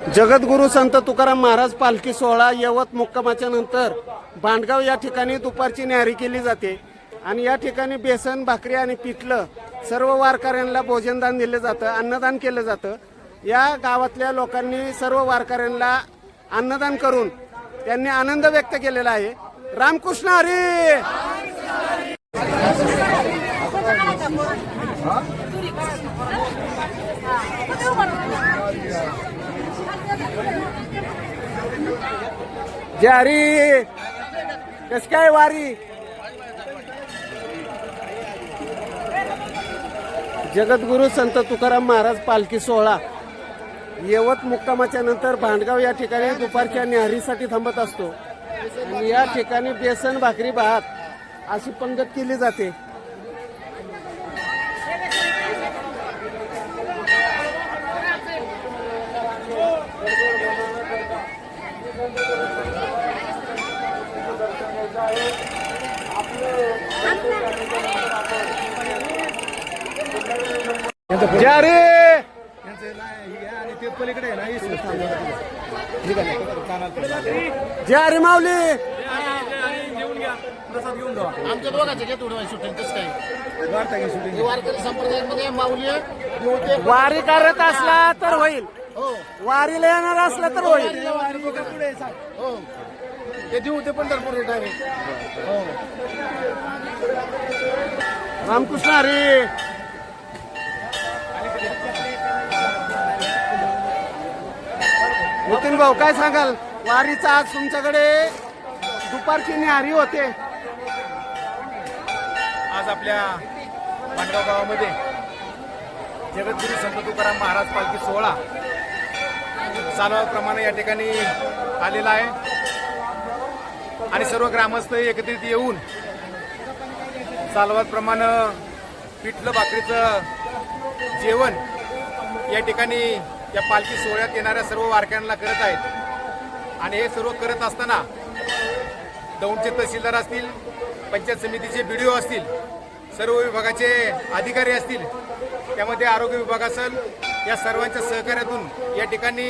जगद्गुरु संत तुकाराम महाराज पालखी सोहळा यवत मुक्कामाच्या नंतर बांडगाव या ठिकाणी दुपारची न्यारी केली जाते. आणि या ठिकाणी बेसन भाकरी आणि पिठलं सर्व वारकऱ्यांना भोजनदान दिलं जातं अन्नदान केलं जातं. या गावातल्या लोकांनी सर्व वारकऱ्यांना अन्नदान करून त्यांनी आनंद व्यक्त केलेला आहे. रामकृष्ण हरी! जारी. कस काय वारी? जगद्गुरु संत तुकाराम महाराज पालखी सोहळा. यवत मुक्कामाच्या नंतर भांडगाव या ठिकाणी दुपारच्या न्याहारीसाठी थांबत असतो. आणि या ठिकाणी बेसन भाकरी भात अशी पंगत केली जाते. जारी आणि ते पलीकडे आहे ना इसू. जारी माऊली! आमच्या दोघांचे घेत उडवाय शूटिंग कसं काय? वार्ता घे shooting. हे वारकरी संप्रदायामध्ये माऊली वारी करत असला तर होईल. हो. वारीला येणार असला तर होईल. हो. ते देऊ ते पंढरपूर डायरेक्ट हो. रामकृष्ण अरे नितीन भाऊ काय सांगाल? वारीचा आज तुमच्याकडे दुपारची न्याहारी होते. आज आपल्या पांडगाव गावामध्ये जगद्गुरु संत तुकाराम महाराज पालखी सोहळा चालवाप्रमाणे या ठिकाणी आलेला आहे. आणि सर्व ग्रामस्थ एकत्रित येऊन चालवाप्रमाणे पिठलं भाकरीचं जेवण या ठिकाणी या पालखी सोहळ्यात येणाऱ्या सर्व वारकऱ्यांना करत आहेत. आणि हे सर्व करत असताना दौंडचे तहसीलदार असतील पंचायत समितीचे बी असतील सर्व विभागाचे अधिकारी असतील त्यामध्ये आरोग्य विभाग असेल या सर्वांच्या सहकार्यातून या ठिकाणी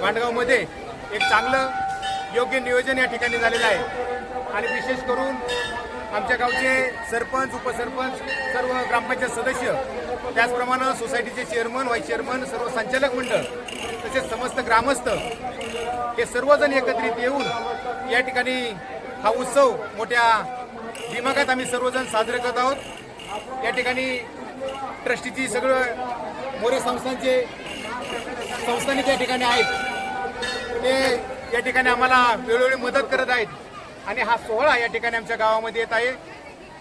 भांडगावमध्ये एक चांगलं योग्य नियोजन या ठिकाणी झालेलं आहे. आणि विशेष करून आमच्या गावचे सरपंच उपसरपंच सर्व ग्रामपंचायत सदस्य त्याचप्रमाणे सोसायटीचे चेअरमन व्हाईस चेअरमन सर्व संचालक मंडळ तसेच समस्त ग्रामस्थ हे सर्वजण एकत्रित येऊन या ठिकाणी हा उत्सव मोठ्या दिमागात आम्ही सर्वजण साजरे करत आहोत. या ठिकाणी ट्रस्टीची सगळं मोरे संस्थांचे संस्थानिक या ठिकाणी आहेत. ते या ठिकाणी आम्हाला वेळोवेळी मदत करत आहेत. आणि हा सोहळा या ठिकाणी आमच्या गावामध्ये येत आहे.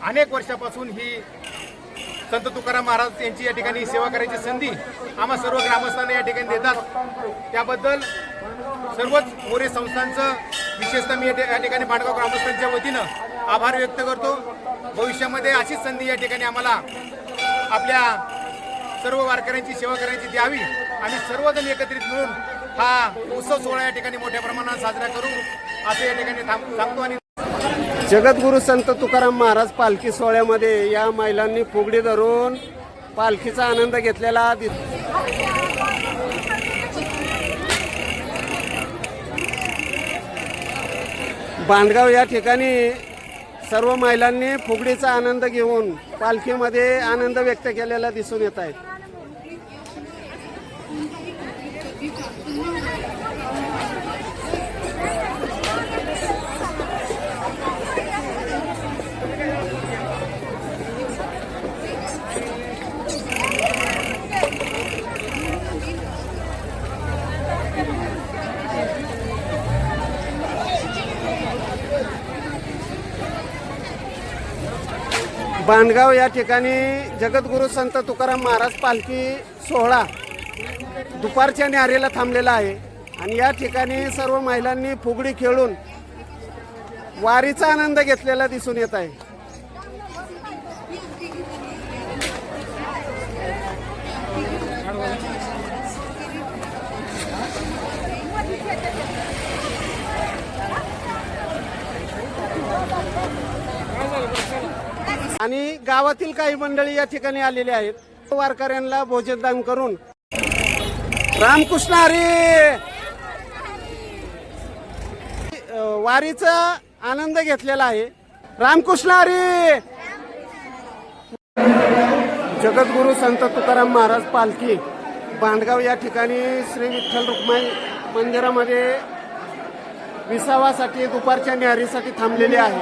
अनेक वर्षापासून ही संत तुकाराम महाराज यांची या ठिकाणी सेवा करायची संधी आम्हा सर्व ग्रामस्थांना या ठिकाणी देतात. त्याबद्दल सर्वच मोरे संस्थांचं विशेषतः मी या या ठिकाणी भाडगाव ग्रामस्थांच्या वतीनं आभार व्यक्त करतो. भविष्यामध्ये अशीच संधी या ठिकाणी आम्हाला आपल्या सर्व वारकऱ्यांची सेवा करायची द्यावी. आणि सर्वजण एकत्रित मिळून हा उत्सव सोहळा या ठिकाणी मोठ्या प्रमाणात साजरा करू असं या ठिकाणी सांगतो आणि जगद्गुरु संत तुकाराम महाराज पालखी सोहळ्यामध्ये या महिलांनी फुगडी धरून पालखीचा आनंद घेतलेला दिस या ठिकाणी सर्व महिलांनी फुगडीचा आनंद घेऊन पालखीमध्ये आनंद व्यक्त केलेला दिसून येत आहे. बांडगाव या ठिकाणी जगद्गुरु संत तुकाराम महाराज पालखी सोहळा दुपारच्या न्यारेला थांबलेला आहे. आणि या ठिकाणी सर्व महिलांनी फुगडी खेळून वारीचा आनंद घेतलेला दिसून येत आहे. आणि गावातील काही मंडळी या ठिकाणी आलेली आहेत. वारकऱ्यांना भोजनदान करून रामकृष्ण हरे! वारीचा आनंद घेतलेला आहे. रामकृष्ण हरे! जगद्गुरु संत तुकाराम महाराज पालखी बांडगाव या ठिकाणी श्री विठ्ठल रुक्माई मंदिरामध्ये विसावासाठी दुपारच्या न्यारीसाठी थांबलेली आहे.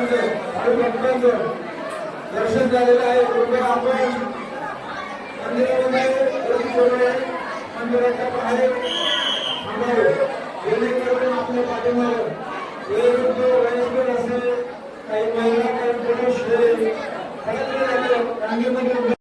सर्वांचं आणि भक्तांचं दर्शन झालेलं आहे कृपया आपण मंदिरामध्ये मंदिराच्या बाहेर जेणेकरून आपल्या पाठीमागे. वेगवेगळे वयस्कर असेल काही महिला काही पुरुष हे रांगेमध्ये